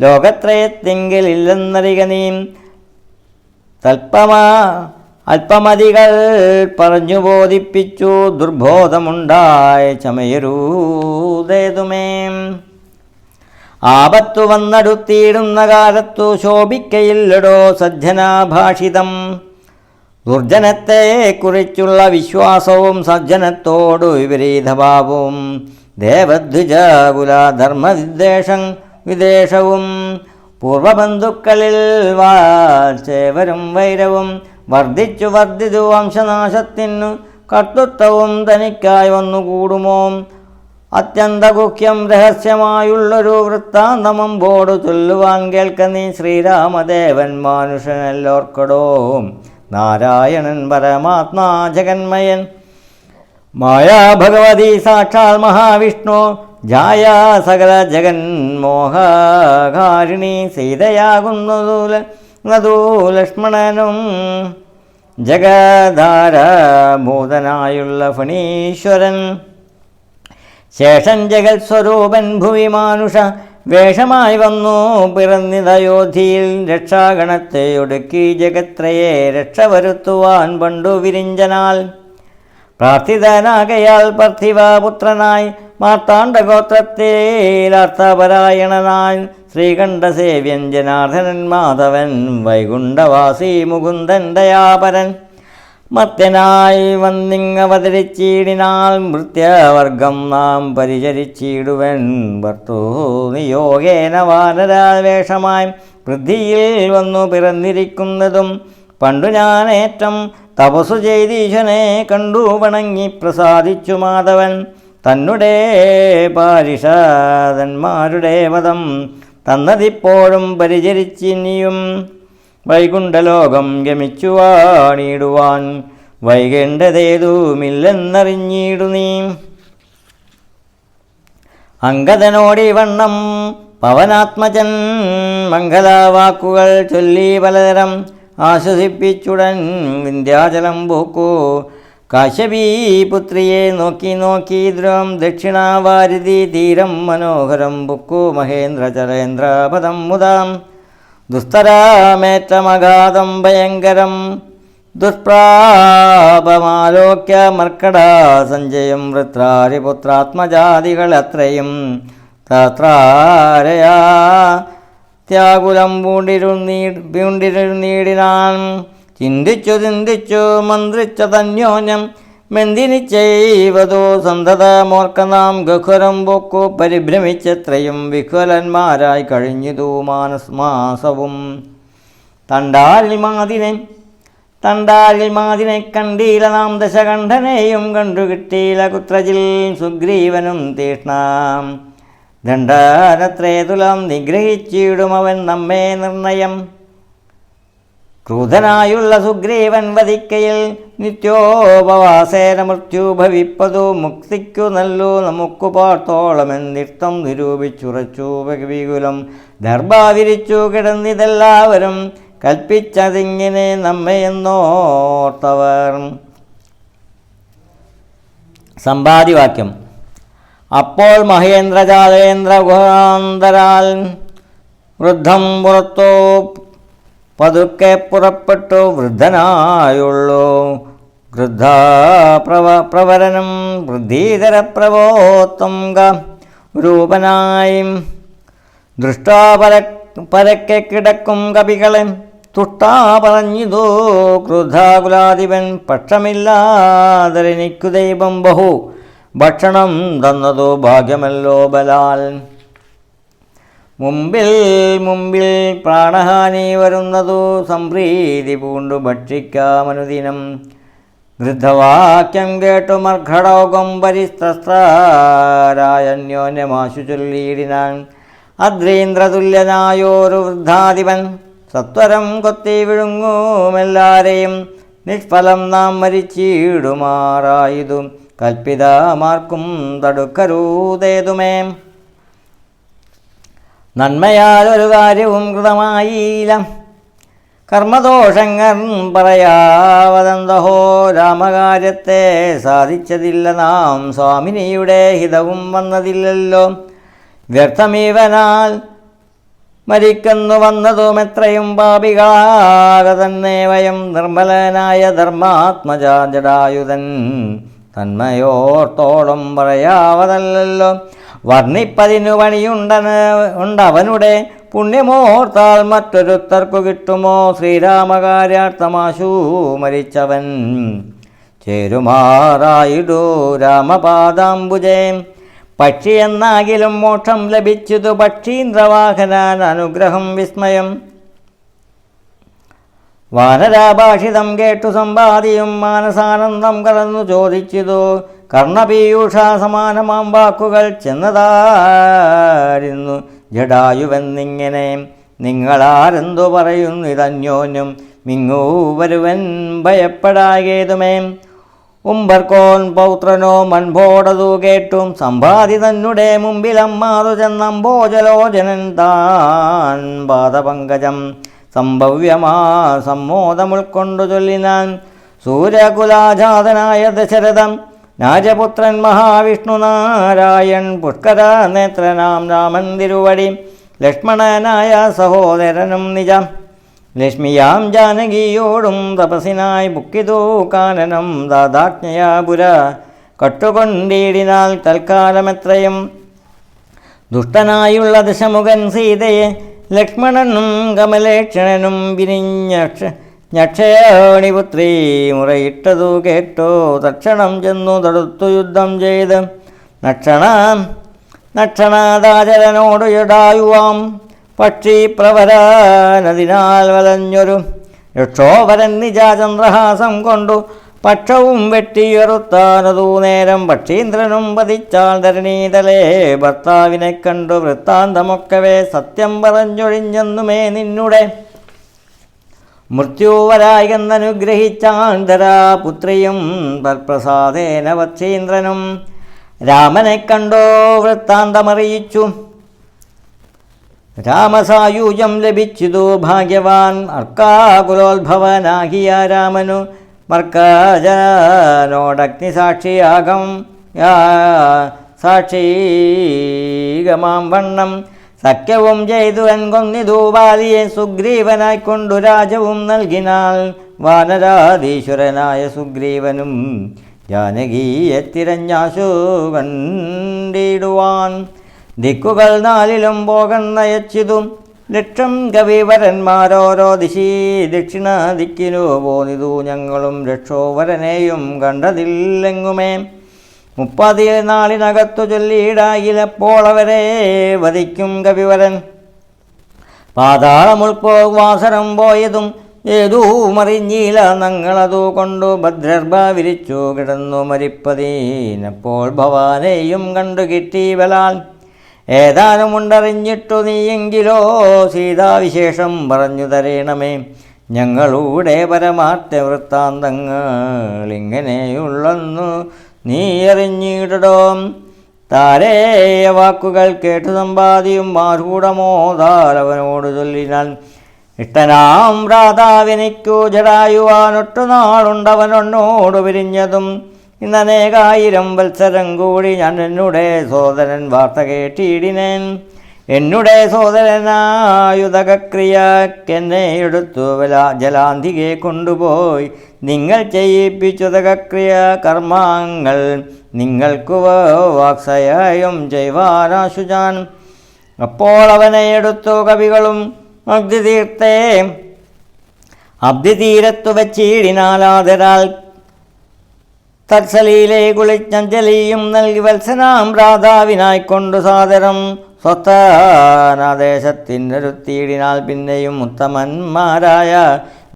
ലോകത്രയത്തിങ്കിലില്ലെന്നറിക നീ. തൽപ്പമാ അല്പമതികൾ പറഞ്ഞു ബോധിപ്പിച്ചു ദുർബോധമുണ്ടായ ചമയരൂതേതുമേ. ആപത്തു വന്നടുത്തിയിടുന്ന കാലത്തു ശോഭിക്കയില്ലടോ സജ്ജനാഭാഷിതം. ദുർജനത്തെക്കുറിച്ചുള്ള വിശ്വാസവും സജ്ജനത്തോടു വിപരീതഭാവവും. ദേവദ്വിജകുല ധർമ്മവിദ്വേഷം വിദേശവും പൂർവബന്ധുക്കളിൽ വാചേവരും വൈരവും വർദ്ധിച്ചു വർദ്ധിച്ചു വംശനാശത്തിനു കർത്തൃത്വവും തനിക്കായി വന്നുകൂടുമോ? അത്യന്തഗുഹ്യം രഹസ്യമായുള്ളൊരു വൃത്താന്തമമ്പോട് ചൊല്ലുവാൻ കേൾക്ക നീ ശ്രീരാമദേവൻ മാനുഷനെല്ലോർക്കടോ. നാരായണൻ പരമാത്മാ ജഗന്മയൻ. മായാ ഭഗവതി സാക്ഷാൽ മഹാവിഷ്ണു. ജായ സകല ജഗന്മോഹകാരിണി സീതയാകുന്നതു നതു ലക്ഷ്മണനും ജഗധാരഭൂതനായുള്ള ഫണീശ്വരൻ. ശേഷൻ ജഗത് സ്വരൂപൻ ഭുവി മാനുഷ വേഷമായി വന്നു. പിറന്നിതയോധിയിൽ രക്ഷാഗണത്തെ ഒടുക്കി ജഗത്രയെ രക്ഷ വരുത്തുവാൻ പണ്ടു വിരിഞ്ചനാൽ. പ്രാർത്ഥിതനാകയാൽ പാർത്ഥിവപുത്രനായി മാർത്താണ്ഡഗോത്രത്തിലർത്ഥപരായണനായി ശ്രീകണ്ഠസേവ്യൻ ജനാർദ്ദനൻ മാധവൻ വൈകുണ്ഠവാസി മുകുന്ദൻ ദയാപരൻ മത്യനായി വന്നിങ്ങവതരിച്ചീടിനാൽ മൃത്യവർഗം നാം പരിചരിച്ചിടുവൻ ഭർത്തു നിയോഗേന വാനരാവേഷമായി വൃദ്ധിയിൽ വന്നു പിറന്നിരിക്കുന്നതും പണ്ടു ഞാനേറ്റം തപസ്സു ചെയ്തീശനെ കണ്ടു വണങ്ങി പ്രസാദിച്ചു മാധവൻ. തന്നുടെ പാരിഷാദന്മാരുടെ വധം തന്നതിപ്പോഴും പരിചരിച്ചിനിയും. വൈകുണ്ഠലോകം ഗമിച്ചു വാണിടുവാൻ വൈകേണ്ടതേതുമില്ലെന്നറിഞ്ഞിടു നീ. അങ്കദനോടി വണ്ണം പവനാത്മജൻ മംഗലാവാക്കുകൾ ചൊല്ലി പലതരം ആശ്വസിപ്പിച്ചുടൻ വിന്ധ്യാചലം പൂക്കൂ കാശ്യപീപുത്രിയെ നോക്കി നോക്കി ദ്രം ദക്ഷിണാവാരിതി തീരം മനോഹരം ബുക്കു മഹേന്ദ്രചരേന്ദ്രപദം മുതാം. ദുസ്തരാമേറ്റമഗാധം ഭയങ്കരം ദുഷ്പ്രാപമാലോക്യ മർക്കട സഞ്ജയം വൃത്രാരിപുത്രാത്മജാതികൾ അത്രയും തത്രാരയാ. ത്യാകുലം പൂണ്ടിരുന്നീ പൂണ്ടിരുന്നീടിനാൻ. ചിന്തിച്ചു ചിന്തിച്ചു മന്ത്രിച്ച തന്യോന്യം മെന്തിനി ചെയ്വതോ? സന്തതമോർക്ക നാം ഗഹുരം പൊക്കു പരിഭ്രമിച്ചത്രയും വിഹ്വലന്മാരായി കഴിഞ്ഞിതു മാനസ്മാസവും മാസവും. തണ്ടാരിൽ മാതിനെ തണ്ടാരിൽ മാതിനെ കണ്ടീല നാം ദശകണ്ഠനെയും കണ്ടുകിട്ടീല കുത്രജിൽ സുഗ്രീവനും തീഷ്ണാം. ദണ്ഡാരത്രേതുലം നിഗ്രഹിച്ചിടും അവൻ നമ്മെ നിർണയം. ക്രൂധനായുള്ള സുഗ്രീവൻ വധിക്കയിൽ നിത്യോപവാസേന മൃത്യു ഭവിപ്പതു മുക്തിക്കു നല്ലു നമുക്കു പാർത്തോളമെന്നിഷ്ടം നിരൂപിച്ചുറച്ചു വികുലം ദർഭാവിരിച്ചു കിടന്നിതെല്ലാവരും കൽപ്പിച്ചതിങ്ങനെ നമ്മയെന്നോർത്തവർ സമ്പാദിവാക്യം അപ്പോൾ മഹേന്ദ്രജാതേന്ദ്ര ഗുഹാന്തരാൽ വൃദ്ധം പുറത്തോ പതുക്കെ പുറപ്പെട്ടു വൃദ്ധനായുള്ളൂ. വൃദ്ധ പ്രവ പ്രവരനും വൃദ്ധീധര പ്രവോത്തംഗ രൂപനായും. ദൃഷ്ടാപര പരക്കെ കിടക്കും കവികളെ തുഷ്ടാ പറഞ്ഞിതോ പക്ഷമില്ലാതെ പക്ഷമില്ലാതെനിക്കു ദൈവം ബഹു. ഭക്ഷണം തന്നതോ ഭാഗ്യമല്ലോ ബലാൽ. മുമ്പിൽ മുമ്പിൽ പ്രാണഹാനി വരുന്നതു സംപ്രീതി പൂണ്ടു ഭക്ഷിക്കാമനുദിനം. വൃദ്ധവാക്യം കേട്ടു മർഘടോകം പരിസ്ത്രസ്ത്രാരായന്യോന്യമാശു ചൊല്ലിയിടിനാൻ. അദ്രീന്ദ്രതുല്യനായോരു വൃദ്ധാധിപൻ സത്വരം കൊത്തി വിഴുങ്ങുമെല്ലാരെയും. നിഷ്ഫലം നാം മരിച്ചിടുമാറായതു കൽപ്പിതമാർക്കും തടുക്കരൂതേതുമേ. നന്മയാൽ ഒരു കാര്യവും കൃതമായില്ല. കർമ്മദോഷങ്ങൾ പറയാവതന്തഹോ രാമകാര്യത്തെ സാധിച്ചതില്ല നാം സ്വാമിനിയുടെ ഹിതവും വന്നതില്ലല്ലോ. വ്യർത്ഥമീവനാൽ മരിക്കുന്നു വന്നതും എത്രയും പാപികളാകെ തന്നെ വയം നിർമ്മലനായ ധർമാത്മജാജടായുധൻ തന്മയോർത്തോളം പറയാവതല്ലോ വർണിപ്പതിനു പണിയുണ്ടെന്ന് ഉണ്ടവനുടെ പുണ്യമോർത്താൽ മറ്റൊരുത്തർക്കു കിട്ടുമോ? ശ്രീരാമകാര്യാർത്ഥമാശൂ മരിച്ചവൻ. ചേരുമാറായിടൂ രാമപാദാംബുജേ. പക്ഷിയെന്നാകിലും മോക്ഷം ലഭിച്ചതു പക്ഷീന്ദ്രവാഹനാൻ അനുഗ്രഹം വിസ്മയം. വാനരാഭാഷിതം കേട്ടു സമ്പാദിയും മാനസാനന്ദം കലർന്നു ചോദിച്ചതു. കർണപീയൂഷ സമാനമാം വാക്കുകൾ ചെന്നതായിരുന്നു. ജഡായുവെന്നിങ്ങനെ നിങ്ങളാരെന്തു പറയുന്നു ഇതന്യോന്യം? മിങ്ങൂ വരുവൻ ഭയപ്പെടാകേതുമേ? ഉംബർക്കോൻ പൗത്രനോ മൺഭോടതു കേട്ടും സമ്പാദി തന്നുടെ മുമ്പിലം മുമ്പിലമ്മാതു ചെന്നമ്പോജലോചനൻ താൻ പാദപങ്കജം. സംഭവ്യമാ സമ്മോദമുൾക്കൊണ്ടു ചൊല്ലിനാൻ സൂര്യകുലാജാതനായ ദശരഥം രാജപുത്രൻ മഹാവിഷ്ണു നാരായൺ പുഷ്കര നേത്രനാം രാമൻ തിരുവടി ലക്ഷ്മണനായ സഹോദരനും നിജം. ലക്ഷ്മിയാം ജാനകിയോടും തപസിനായി ബുക്കിതു കാനനം ദാദാജ്ഞയാപുര കട്ടുകൊണ്ടിടിനാൽ തൽക്കാലമെത്രയും ദുഷ്ടനായുള്ള ദശമുഖൻ സീതയെ ലക്ഷ്മണനും കമലേക്ഷണനും വിരിഞ്ഞ ഞക്ഷയാണിപുത്രി മുറയിട്ടതു കേട്ടോ. തക്ഷണം ചെന്നു തടുത്തു യുദ്ധം ചെയ്ത്. നക്ഷണ നക്ഷണാദാചരനോട് ഇടായുവാം പക്ഷി പ്രവരാനതിനാൽ വലഞ്ഞൊരു രക്ഷോവരൻ നിജാചന്ദ്രഹാസം കൊണ്ടു പക്ഷവും വെട്ടിയെറുത്താനതൂ നേരം പക്ഷീന്ദ്രനും വധിച്ചാൽ ധരണീതലേ. ഭർത്താവിനെ കണ്ടു വൃത്താന്തമൊക്കവേ സത്യം പറഞ്ഞൊഴിഞ്ഞെന്നുമേ നിന്നുടെ. മൃത്യുവരായി എന്നനുഗ്രഹിച്ചാന്തരാ പുത്രിയും തൽപ്രസാദേന വത്സീന്ദ്രനും രാമനെ കണ്ടോ വൃത്താന്തമറിയിച്ചു. രാമസായൂജം ലഭിച്ചിതു ഭാഗ്യവാൻ അർക്കാകുലോത്ഭവനാകിയ രാമനു. മർക്കാജനോടഗ്നിസാക്ഷിയാകം സാക്ഷീകമാം വണ്ണം. സഖ്യവും ചെയ്തു എൻകൊന്നിതു ബാലിയെ സുഗ്രീവനായി കൊണ്ടു രാജവും നൽകിനാൽ വാനരാധീശ്വരനായ സുഗ്രീവനും ജാനകീയെ തിരഞ്ഞാശു കണ്ടിടുവാൻ. ദിക്കുകൾ നാലിലും പോകന്നയച്ചിതും ലക്ഷം കവിവരന്മാരോരോ ദിശി ദക്ഷിണ ദിക്കിനു പോന്നിതു. ഞങ്ങളും രക്ഷോവരനെയും കണ്ടതില്ലെങ്ങുമേ? മുപ്പതി നാളിനകത്തു ചൊല്ലിയിടായിലപ്പോൾ അവരെ വധിക്കും കവിവരൻ പാതാളമുൾപ്പോ വാസരം പോയതും ഏതൂ മറിഞ്ഞില്ല ഞങ്ങളതു കൊണ്ടു ഭദ്രർഭ വിരിച്ചു കിടന്നു മരിപ്പതീനപ്പോൾ ഭവാനെയും കണ്ടു കിട്ടി ബലാൽ ഏതാനുമുണ്ടറിഞ്ഞിട്ടു നീയെങ്കിലോ സീതാവിശേഷം പറഞ്ഞു തരേണമേ. ഞങ്ങളുടെ പരമാർത്ഥ വൃത്താന്തങ്ങൾ ഇങ്ങനെയുള്ളെന്നു നീ അറിഞ്ഞിടടോ. താരേയ വാക്കുകൾ കേട്ടു സമ്പാദിയും മാർകൂടമോദാലവനോട് ചൊല്ലിനാൻ ഇഷ്ടനാം രാധാവിനിക്കു ജടായുവാനൊട്ടു നാളുണ്ടവനൊന്നോട് പിരിഞ്ഞതും ഇന്നനേകായിരം വത്സരം കൂടി ഞാൻ എന്നുടെ സോദരൻ വാർത്ത കേട്ടിടിനേൻ. എന്നുടെ സോദരനായുധകക്രിയക്കെന്നെ എടുത്തു വല ജലാന്തികെ കൊണ്ടുപോയി. നിങ്ങൾ ചെയ്യിപ്പിച്ചുതകക്രിയ കർമാങ്ങൾ നിങ്ങൾക്കു വാക്സയായും ചെയ്വാനാശുചാൻ അപ്പോൾ അവനെ എടുത്തു കവികളും അബ്ദിതീർത്തേ അബ്ദിതീരത്തു വെച്ചിടിനാലാതരാൽ തത്സലീലെ കുളിജ്ഞലിയും നൽകി വത്സനാം രാധാവിനായിക്കൊണ്ടു സാദരം. സ്വസ്ഥാനാദേശത്തിനൊരുത്തിയിടിനാൽ പിന്നെയും ഉത്തമന്മാരായ